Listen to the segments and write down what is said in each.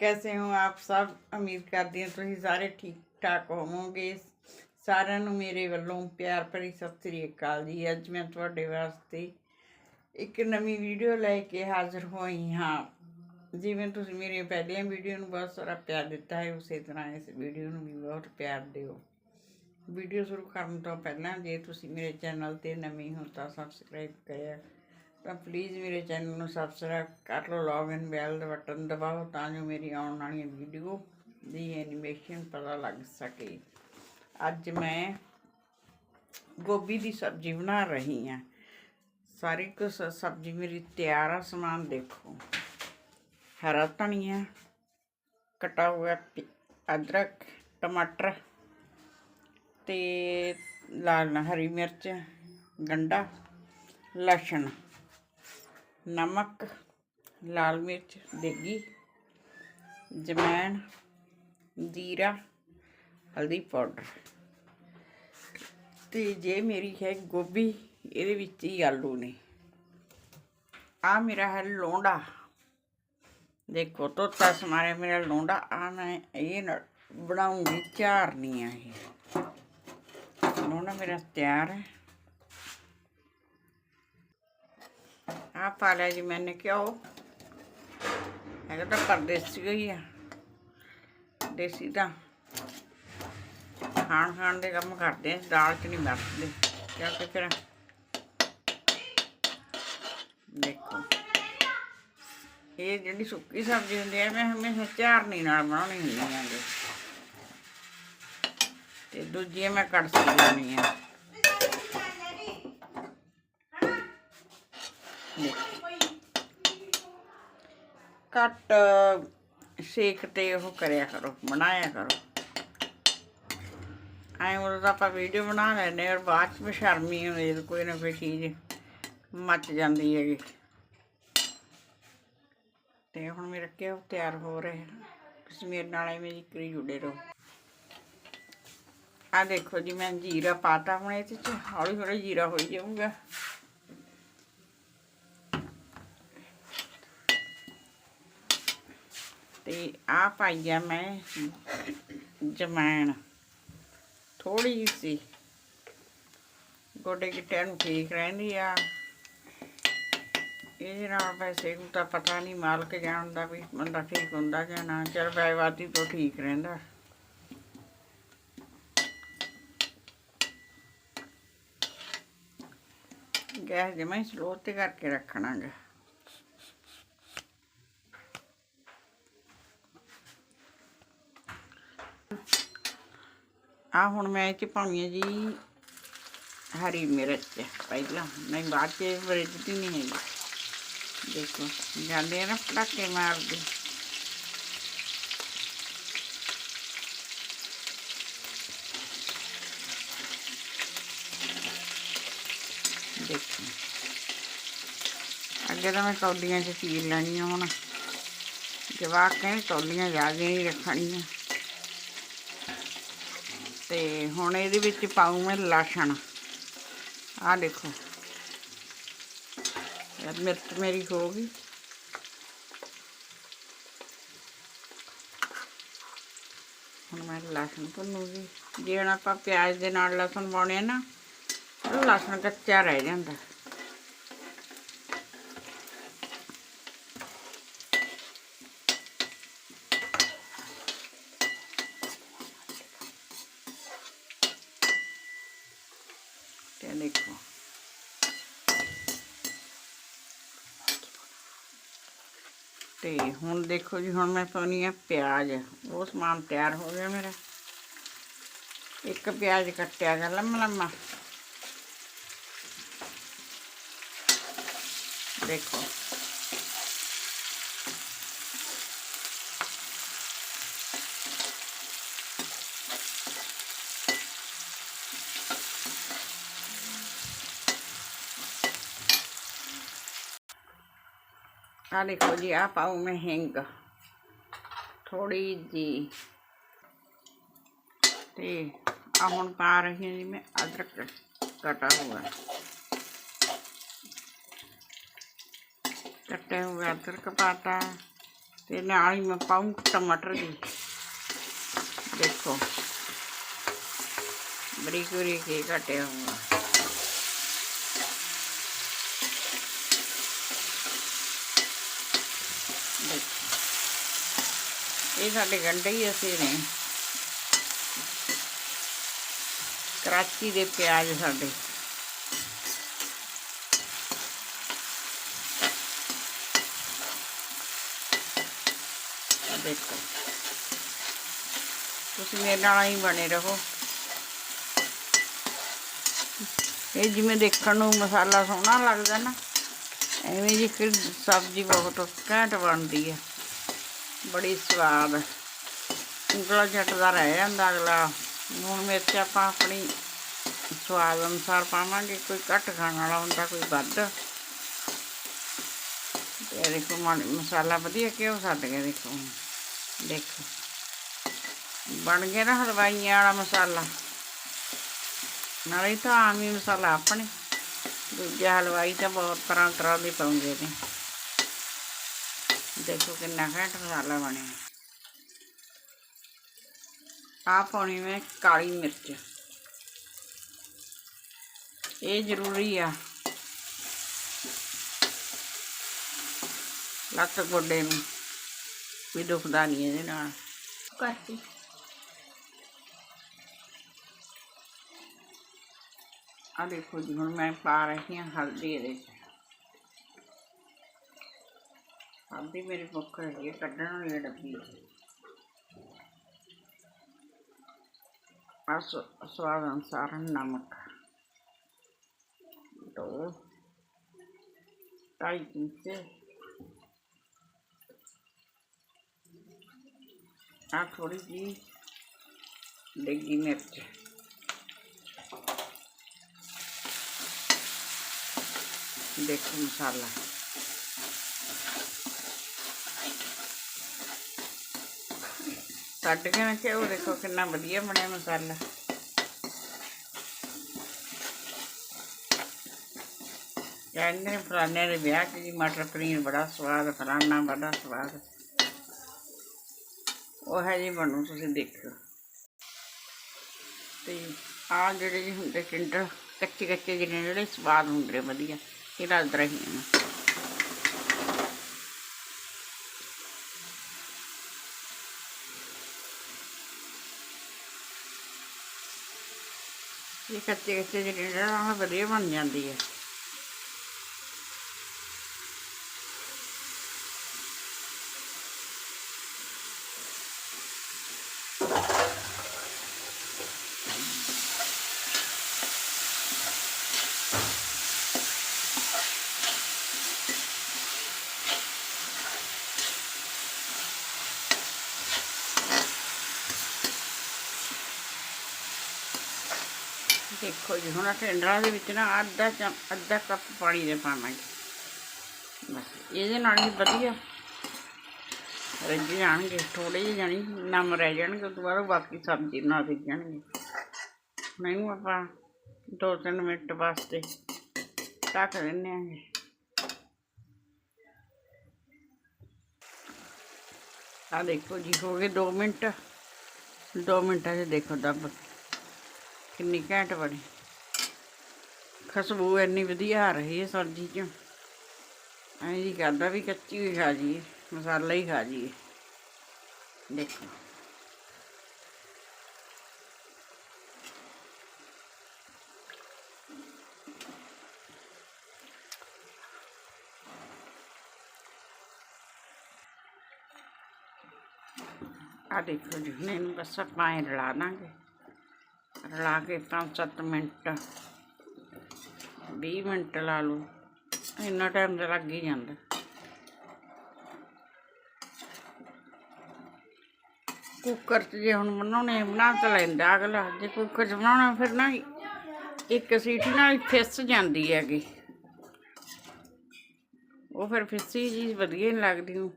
ਕੈਸੇ ਹੋ ਆਪ ਸਭ? ਉਮੀਦ ਕਰਦੀ ਹਾਂ ਤੁਸੀਂ ਸਾਰੇ ਠੀਕ ਠਾਕ ਹੋਵੋਗੇ। ਸਾਰਿਆਂ ਨੂੰ ਮੇਰੇ ਵੱਲੋਂ ਪਿਆਰ ਭਰੀ ਸਤਿ ਸ੍ਰੀ ਅਕਾਲ ਜੀ। ਅੱਜ ਮੈਂ ਤੁਹਾਡੇ ਵਾਸਤੇ ਇੱਕ ਨਵੀਂ ਵੀਡੀਓ ਲੈ ਕੇ ਹਾਜ਼ਰ ਹੋਈ ਹਾਂ। ਜਿਵੇਂ ਤੁਸੀਂ ਮੇਰੀਆਂ ਪਹਿਲੀਆਂ ਵੀਡੀਓ ਨੂੰ ਬਹੁਤ ਸਾਰਾ ਪਿਆਰ ਦਿੱਤਾ ਹੈ, ਉਸੇ ਤਰ੍ਹਾਂ ਇਸ ਵੀਡੀਓ ਨੂੰ ਵੀ ਬਹੁਤ ਪਿਆਰ ਦਿਓ। ਵੀਡੀਓ ਸ਼ੁਰੂ ਕਰਨ ਤੋਂ ਪਹਿਲਾਂ ਜੇ ਤੁਸੀਂ ਮੇਰੇ ਚੈਨਲ ਤੇ ਨਵੇਂ ਹੋ ਤਾਂ ਸਬਸਕ੍ਰਾਈਬ ਕਰਿਆ ਤਾਂ ਪਲੀਜ਼ ਮੇਰੇ ਚੈਨਲ ਨੂੰ ਸਬਸਕ੍ਰਾਈਬ ਕਰ ਲਓ ਲੌਗਇਨ ਬੈਲ ਦਾ ਬਟਨ ਦਬਾਓ ਤਾਂ ਜੋ ਮੇਰੀ ਆਉਣ ਵਾਲੀ ਵੀਡੀਓ ਦੀ ਐਨੀਮੇਸ਼ਨ ਪਤਾ ਲੱਗ ਸਕੇ। ਅੱਜ ਮੈਂ ਗੋਭੀ ਦੀ ਸਬਜ਼ੀ ਬਣਾ ਰਹੀ ਹਾਂ। ਸਾਰੀ ਕੁ ਸਬਜ਼ੀ ਮੇਰੀ ਤਿਆਰ ਆ, ਸਮਾਨ ਦੇਖੋ। ਹਰਾ ਧਨੀਆ, ਕਟਾ ਹੋਇਆ ਪਿ- ਅਦਰਕ, ਟਮਾਟਰ ਤੇ ਲਾਲ ਹਰੀ ਮਿਰਚ, ਗੰਡਾ, ਲਸਣ। ਨਮਕ, ਲਾਲ ਮਿਰਚ, ਦੇਗੀ, ਜਮੈਣ, ਜੀਰਾ, ਹਲਦੀ ਪਾਊਡਰ। ਤੇ ਜੇ ਮੇਰੀ ਹੈ ਗੋਭੀ, ਇਹਦੇ ਵਿੱਚ ਹੀ ਆਲੂ ਨੇ। ਆ ਮੇਰਾ ਹੈ ਲੋਂਡਾ। ਦੇਖੋ ਤੋਤਾ ਸਮਾਰੇ ਮੇਰਾ ਲੋਂਡਾ। ਆ ਮੈਂ ਇਹ ਨਾਲ ਬਣਾਉਂਗੀ ਚਾਰਨੀ ਆ ਇਹ। ਲੋਂਡਾ ਮੇਰਾ ਤਿਆਰ ਹੈ। ਆ ਪਾ ਲਿਆ ਜੀ ਮੈਨੇ ਘਿਓ। ਹੈਗਾ ਤਾਂ ਪਰਦੇਸੀ ਹੋਈ ਆ। ਦੇਸੀ ਤਾਂ ਖਾਣ ਖਾਣ ਦੇ ਕੰਮ ਕਰਦੇ ਆ, ਦਾਲ ਚ ਨਹੀਂ ਵਰਤਦੇ। ਕਿਉਂਕਿ ਫਿਰ? ਦੇਖੋ। ਇਹ ਜਿਹੜੀ ਸੁੱਕੀ ਸਬਜ਼ੀ ਹੁੰਦੀ ਹੈ ਮੈਂ ਹਮੇਸ਼ਾ ਚਾਰਨੀ ਨਾਲ ਬਣਾਉਣੀ ਹੁੰਦੀ ਹੈ ਤੇ ਦੂਜੀ ਮੈਂ ਕੜਛੀ ਲਾਉਣੀ ਹੈ ਘੱਟ ਸੇਕ ਤੇ ਉਹ ਕਰਿਆ ਕਰੋ, ਬਣਾਇਆ ਕਰੋ। ਐਂ ਉਹ ਤਾਂ ਆਪਾਂ ਵੀਡੀਓ ਬਣਾ ਲੈਂਦੇ ਔਰ ਬਾਅਦ ਚ ਬਸ਼ਰਮੀ ਹੁੰਦੀ ਕੋਈ ਨਾ ਕੋਈ ਚੀਜ਼ ਮੱਚ ਜਾਂਦੀ ਹੈਗੀ। ਤੇ ਹੁਣ ਮੇਰਾ ਘਿਓ ਤਿਆਰ ਹੋ ਰਿਹਾ ਤੁਸੀਂ ਮੇਰੇ ਨਾਲ ਐਵੇਂ ਜੀ ਕਰੀ ਜੁੜੇ ਰਹੋ। ਆ ਦੇਖੋ ਜੀ, ਮੈਂ ਜੀਰਾ ਪਾਤਾ ਹੁਣ ਇਹਦੇ ਚ। ਹੌਲੀ ਹੌਲੀ ਜੀਰਾ ਹੋਈ ਜਾਊਗਾ। ਤੇ ਆ ਪਾਈਆ ਮੈਂ ਜਮੈਣ ਥੋੜੀ ਜਿਹੀ ਸੀ। ਗੋਡੇ ਗਿੱਟਿਆਂ ਨੂੰ ਠੀਕ ਰਹਿੰਦੀ ਆ। ਇਹਦੇ ਨਾਲ ਵੈਸੇ ਨੂੰ ਤਾਂ ਪਤਾ ਨਹੀਂ ਮਾਲਕ ਜਾਣਦਾ ਵੀ ਬੰਦਾ ਠੀਕ ਹੁੰਦਾ ਜਾਂ ਨਾ। ਚਲ ਵੈਵਾਦੀ ਤੋਂ ਠੀਕ ਰਹਿੰਦਾ। ਗੈਸ ਜਮਾਈ ਸਲੋ ਤੇ ਕਰਕੇ ਰੱਖਣਾ ਆ ਹੁਣ ਮੈਂ ਇਹ ਚ ਪਾਉਣੀ ਹੈ ਜੀ ਹਰੀ ਮਿਰਚ ਪਹਿਲਾਂ। ਨਹੀਂ, ਬਾਅਦ ਚ ਵਰਜਦੀ ਨਹੀਂ ਹੈਗੀ। ਦੇਖੋ, ਜਾਂਦੇ ਆ ਨਾ ਪਟਾਕੇ ਮਾਰਦੇ। ਦੇਖੋ। ਅੱਗੇ ਤਾਂ ਮੈਂ ਕੌਲੀਆਂ 'ਚ ਚੀਰ ਲੈਣੀਆਂ ਹੁਣ। ਜਵਾਕ ਕਹਿੰਦੇ ਕੌਲੀਆਂ ਜ਼ਿਆਦਾ ਨਹੀਂ ਰੱਖਣੀਆਂ। ਤੇ ਹੁਣ ਇਹਦੇ ਵਿੱਚ ਪਾਉਂ ਮੈਂ ਲਸਣ। ਆਹ ਦੇਖੋ। ਯਾਰ ਮਿਰਚ ਮੇਰੀ ਹੋ ਗਈ। ਹੁਣ ਮੈਂ ਲਸਣ ਭੁੰਨੂਗੀ। ਜੇ ਹੁਣ ਆਪਾਂ ਪਿਆਜ਼ ਦੇ ਨਾਲ ਲਸਣ ਪਾਉਣੇ ਆ ਨਾ ਲਸਣ ਕੱਚਾ ਰਹਿ ਜਾਂਦਾ ਤੇ ਦੇਖੋ ਤੇ ਹੁਣ ਦੇਖੋ ਜੀ, ਹੁਣ ਮੈਂ ਪਾਉਣੀ ਆ ਪਿਆਜ਼। ਉਹ ਸਮਾਨ ਤਿਆਰ ਹੋ ਗਿਆ ਮੇਰਾ। ਇੱਕ ਪਿਆਜ਼ ਕੱਟਿਆ ਗਿਆ ਲੰਮਾ ਲੰਮਾ ਦੇਖੋ। ਆ ਦੇਖੋ ਜੀ ਆ ਪਾਉ ਮੈਂ ਹਿੰਗ ਥੋੜੀ ਜੀ ਤੇ ਆ ਹੁਣ ਪਾ ਰਹੀ ਹਾਂ ਜੀ ਮੈਂ ਅਦਰਕ ਕਟਾ हुआ। ਕੱਟੇ ਹੋਏ ਅਦਰਕ ਪਾਤਾ ਤੇ ਨਾਲ ਹੀ ਮੈਂ ਪਾਉਂ ਟਮਾਟਰ ਵੀ ਦੇਖੋ ਬਰੀਕ ਬਰੀਕ ਹੀ ਕੱਟਿਆ ਹੋਇਆ ਦੇਖੋ ਇਹ ਸਾਡੇ ਗੰਢੇ ਹੀ ਅਸੀਂ ਨੇ। ਕਰਾਚੀ ਦੇ ਪਿਆਜ਼ ਸਾਡੇ। ਆਹ ਦੇਖੋ। ਤੁਸੀਂ ਮੇਰੇ ਨਾਲ ਹੀ ਬਣੇ ਰਹੋ। ਇਹ ਜਿਵੇਂ ਦੇਖਣ ਨੂੰ ਮਸਾਲਾ ਸੋਹਣਾ ਲੱਗਦਾ ਨਾ, ਐਵੇਂ ਜੀ ਕਿ ਸਬਜ਼ੀ ਬਹੁਤ ਘੈਂਟ ਬਣਦੀ ਹੈ ਬੜੀ ਸਵਾਦ। ਉਂਗਲਾ ਝਟਦਾ ਰਹਿ ਜਾਂਦਾ ਅਗਲਾ। ਲੂਣ ਮਿਰਚ ਆਪਾਂ ਆਪਣੀ ਸਵਾਦ ਅਨੁਸਾਰ ਪਾਵਾਂਗੇ। ਕੋਈ ਘੱਟ ਖਾਣ ਵਾਲਾ ਹੁੰਦਾ, ਕੋਈ ਵੱਧ। ਤੇ ਦੇਖੋ ਮਨ- ਮਸਾਲਾ ਵਧੀਆ ਕਿਉਂ ਸੱਟ ਗਿਆ ਦੇਖੋ ਦੇਖੋ। ਬਣ ਗਿਆ ਨਾ ਹਲਵਾਈਆਂ ਵਾਲਾ ਮਸਾਲਾ। ਨਾਲੇ ਤਾਂ ਆਮ ਹੀ ਮਸਾਲਾ ਆਪਣੇ। ਦੂਜਾ ਹਲਵਾਈ ਤਾਂ ਬਹੁਤ ਤਰ੍ਹਾਂ ਤਰ੍ਹਾਂ ਦੇ ਪਾਉਂਦੇ ਨੇ। ਦੇਖੋ ਕਿੰਨਾ ਘੈਂਟ ਮਸਾਲਾ ਬਣਿਆ ਆ ਪਾਉਣੀ ਮੈਂ ਕਾਲੀ ਮਿਰਚ ਇਹ ਜ਼ਰੂਰੀ ਆ ਲੱਤ ਗੋਡੇ ਨੂੰ ਵੀ ਦੁਖਦਾ ਨਹੀਂ ਇਹਦੇ ਨਾਲ ਕਰਤੀ ਆ ਦੇਖੋ ਜੀ ਹੁਣ ਮੈਂ ਪਾ ਰਹੀ ਹਾਂ ਹਲਦੀ ਇਹਦੇ ਚ ਹਲਦੀ ਮੇਰੀ ਮੁੱਕ ਰਹੀ ਹੈ ਕੱਢਣ ਵਾਲੀ ਹੈ ਡੱਬੀ ਆ ਸ- ਸਵਾਦ ਅਨੁਸਾਰ ਨਮਕ ਦੋ ਢਾਈ ਚਮਚੇ ਆ ਥੋੜੀ ਜੀ ਡੇਗੀ ਮਿਰਚ ਦੇਖੋ ਮਸਾਲਾ ਕੱਢ ਕੇ ਨਾ ਘਿਓ ਦੇਖੋ ਕਿੰਨਾ ਵਧੀਆ ਬਣਿਆ ਮਸਾਲਾ। ਕਹਿੰਦੇ ਨੇ ਫਲਾਣੇ ਦੇ ਵਿਆਹ 'ਚ ਜੀ ਮਟਰ ਪਨੀਰ ਬੜਾ ਸਵਾਦ, ਫਲਾਣਾ ਬੜਾ ਸਵਾਦ। ਉਹ ਹੈ ਜੀ ਬਣੂ, ਤੁਸੀਂ ਦੇਖੋ ਤੇ ਆ ਜਿਹੜੇ ਜੀ ਹੁੰਦੇ ਟਿੰਡਰ ਕੱਚੇ ਕੱਚੇ ਜਿਹੜੇ ਜਿਹੜੇ ਸਵਾਦ ਹੁੰਦੇ ਨੇ, ਵਧੀਆ। ਇਹ ਰਲ ਰਹੀ ਨੇ ਇਹ ਕੱਚੇ ਕੱਚੇ ਜਿਹੜੇ ਨਾ ਵਧੀਆ ਬਣ ਜਾਂਦੀ ਹੈ। ਦੇਖੋ ਜੀ, ਹੁਣ ਟਿੰਡਰਾਂ ਦੇ ਵਿੱਚ ਨਾ ਅੱਧਾ ਚਮ ਅੱਧਾ ਕੱਪ ਪਾਣੀ ਦੇ ਪਾਵਾਂਗੇ। ਬਸ, ਇਹਦੇ ਨਾਲ ਹੀ ਵਧੀਆ। ਰੱਜ ਜਾਣਗੇ ਥੋੜੇ ਜਿਹੇ ਜਾਣੀ ਨਮ ਰਹਿ ਜਾਣਗੇ, ਉਸ ਤੋਂ ਬਾਅਦ ਬਾਕੀ ਸਬਜ਼ੀ ਨਾਲ ਰਿੱਝ ਜਾਣਗੇ ਮੈਨੂੰ ਆਪਾਂ ਦੋ ਤਿੰਨ ਮਿੰਟ ਵਾਸਤੇ ਢੱਕ ਦਿੰਦੇ ਆਂਗੇ ਆ ਦੇਖੋ ਜੀ, ਹੋ ਗਏ 2 ਮਿੰਟ। 2 ਮਿੰਟਾਂ 'ਚ ਦੇਖੋ ਦੱਬ, ਕਿੰਨੀ ਘੈਂਟ ਬਣੀ। ਖੁਸ਼ਬੂ ਇੰਨੀ ਵਧੀਆ ਆ ਰਹੀ ਹੈ ਸਬਜ਼ੀ 'ਚ। ਐਂ ਜੀ ਕਰਦਾ ਵੀ ਕੱਚੀ ਹੀ ਖਾ ਜੀਏ ਮਸਾਲਾ ਹੀ ਖਾ ਜੀ ਦੇਖੋ। ਆ ਦੇਖੋ ਜੀ ਹੁਣ ਇਹਨੂੰ ਬਸ ਆਪਾਂ ਐਂ ਰਲਾ ਦਾਂਗੇ। ਰਲਾ ਕੇ ਪੰਜ ਸੱਤ ਮਿੰਟ 20 ਮਿੰਟ ਲਾ ਲਓ। ਇੰਨਾ ਟਾਈਮ ਤਾਂ ਲੱਗ ਹੀ ਜਾਂਦਾ। ਕੁੱਕਰ 'ਚ ਜੇ ਹੁਣ ਬਣਾਉਣੇ ਬਣਾ ਤਾਂ ਲੈਂਦਾ ਅਗਲਾ। ਜੇ ਕੁੱਕਰ 'ਚ ਬਣਾਉਣਾ ਫਿਰ ਨਾ ਇੱਕ ਸੀਟੀ ਨਾਲ ਫਿਸ ਜਾਂਦੀ ਹੈਗੀ। ਉਹ ਫਿਰ ਫਿੱਸੀ ਜੀ ਵਧੀਆ ਨਹੀਂ ਲੱਗਦੀ। ਉਹ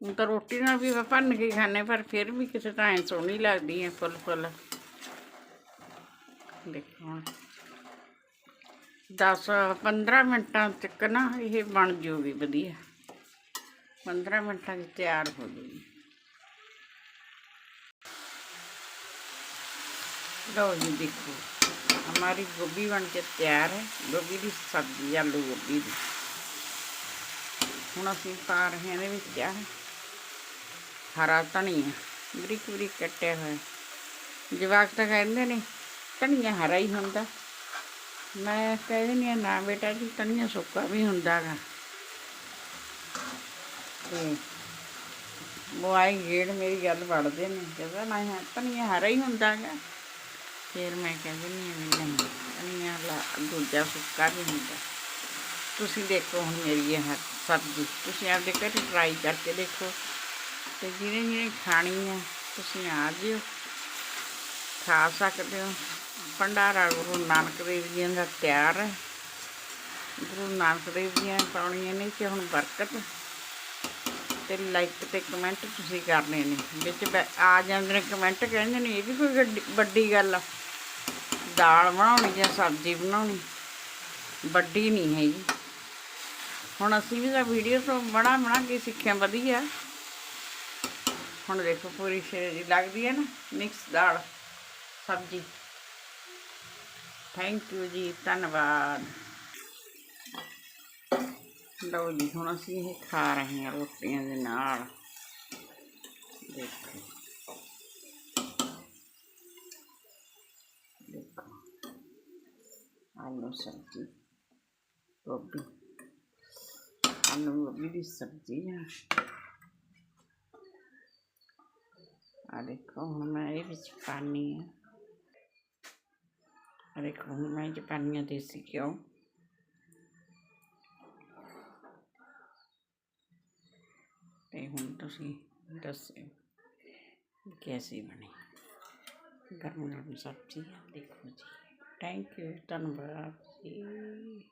ਹੁਣ ਤਾਂ ਰੋਟੀ ਨਾਲ ਵੀ ਭੰਨ ਕੇ ਖਾਣੇ ਪਰ ਫਿਰ ਵੀ ਕਿਸੇ ਤਾਂ ਐਂ ਸੋਹਣੀ ਲੱਗਦੀ ਹੈ ਫੁੱਲ ਫੁੱਲ ਦੇਖੋ 10 15 ਮਿੰਟਾਂ ਤੱਕ ਨਾ ਇਹ ਬਣ ਜੂਗੀ ਵਧੀਆ 15 ਮਿੰਟਾਂ 'ਚ ਤਿਆਰ ਹੋ ਜੂਗੀ लो जी देखो हमारी गोभी बन के तैयार है गोभी की सब्जी आलू गोभी की ਹੁਣ ਅਸੀਂ ਪਾ ਰਹੇ ਹਾਂ ਇਹਦੇ ਵਿੱਚ ਆ ਹਰਾ ਧਨੀਆ ਬਰੀਕ ਬਰੀਕ ਕੱਟਿਆ ਹੋਇਆ ਜਵਾਕ ਤਾਂ ਕਹਿੰਦੇ ਨੇ ਧਨੀਆ ਹਰਾ ਹੀ ਹੁੰਦਾ ਮੈਂ ਕਹਿ ਦਿੰਦੀ ਹਾਂ ਨਾ ਬੇਟਾ ਜੀ ਧਨੀਆ ਸੁੱਕਾ ਵੀ ਹੁੰਦਾ ਗਾ ਤੇ ਉਹ ਆਈ ਗੇੜ ਮੇਰੀ ਗੱਲ ਵੜਦੇ ਨੇ ਕਹਿੰਦਾ ਮੈਂ ਕਿਹਾ ਧਨੀਆ ਹਰਾ ਹੀ ਹੁੰਦਾ ਗਾ ਫਿਰ ਮੈਂ ਕਹਿੰਦੀ ਨਹੀਂ ਵੀ ਨਹੀਂ ਧਨੀਆ ਲਾ ਦੂਜਾ ਸੁੱਕਾ ਵੀ ਹੁੰਦਾ ਤੁਸੀਂ ਦੇਖੋ ਹੁਣ ਮੇਰੀ ਇਹ ਸਬਜ਼ੀ ਤੁਸੀਂ ਆਪਦੇ ਘਰ ਟਰਾਈ ਕਰਕੇ ਦੇਖੋ ਤੇ ਜਿਹਨੇ ਜਿਹਨੇ ਖਾਣੀ ਹੈ ਤੁਸੀਂ ਆ ਜਿਓ ਖਾ ਸਕਦੇ ਹੋ ਭੰਡਾਰਾ ਗੁਰੂ ਨਾਨਕ ਦੇਵ ਜੀ ਦਾ ਤਿਆਰ ਹੈ। ਗੁਰੂ ਨਾਨਕ ਦੇਵ ਜੀ ਨੇ ਪਾਉਣੀਆਂ ਨੇ ਕਿ ਹੁਣ ਬਰਕਤ ਤੇ ਲਾਈਕ ਤੇ ਕਮੈਂਟ ਤੁਸੀਂ ਕਰਨੇ ਨੇ। ਵਿੱਚ ਬੈ- ਆ ਜਾਂਦੇ ਨੇ ਕਮੈਂਟ ਕਹਿੰਦੇ ਨੇ, ਇਹ ਵੀ ਕੋਈ ਗੱਡੀ- ਵੱਡੀ ਗੱਲ ਆ। ਦਾਲ ਬਣਾਉਣੀ ਜਾਂ ਸਬਜ਼ੀ ਬਣਾਉਣੀ, ਵੱਡੀ ਨਹੀਂ ਹੈਗੀ। ਹੁਣ ਅਸੀਂ ਵੀ ਤਾਂ ਵੀਡੀਓ ਤੋਂ ਬਣਾ ਬਣਾ ਕੇ ਸਿੱਖਿਆ ਵਧੀਆ। ਹੁਣ ਦੇਖੋ ਪੂਰੀ ਸ਼ੇਰੀ ਲੱਗਦੀ ਹੈ ਨਾ ਮਿਕਸ ਦਾਲ, ਸਬਜ਼ੀ। ਥੈਂਕ ਯੂ ਜੀ, ਧੰਨਵਾਦ। ਲਓ ਜੀ, ਹੁਣ ਅਸੀਂ ਇਹ ਖਾ ਰਹੇ ਹਾਂ ਰੋਟੀਆਂ ਦੇ ਨਾਲ। ਦੇਖੋ। ਦੇਖੋ। ਆਲੂ ਸਬਜ਼ੀ, ਗੋਭੀ। ਆਲੂ, ਗੋਭੀ ਦੀ ਸਬਜ਼ੀ ਆ। ਆ ਦੇਖੋ, ਹੁਣ ਮੈਂ ਇਹ ਵਿੱਚ ਪਾਣੀ ਆ ਮੈਂ ਇਹ 'ਚ ਪਾਉਂਦੀ ਹਾਂ ਦੇਸੀ ਘਿਓ ਤੇ ਹੁਣ ਤੁਸੀਂ ਦੱਸਿਓ, ਕੈਸੀ ਬਣੀ? ਗਰਮ ਗਰਮ ਸਬਜ਼ੀ ਦੇਖੋ ਜੀ। ਥੈਂਕ ਯੂ ਧੰਨਵਾਦ ਜੀ।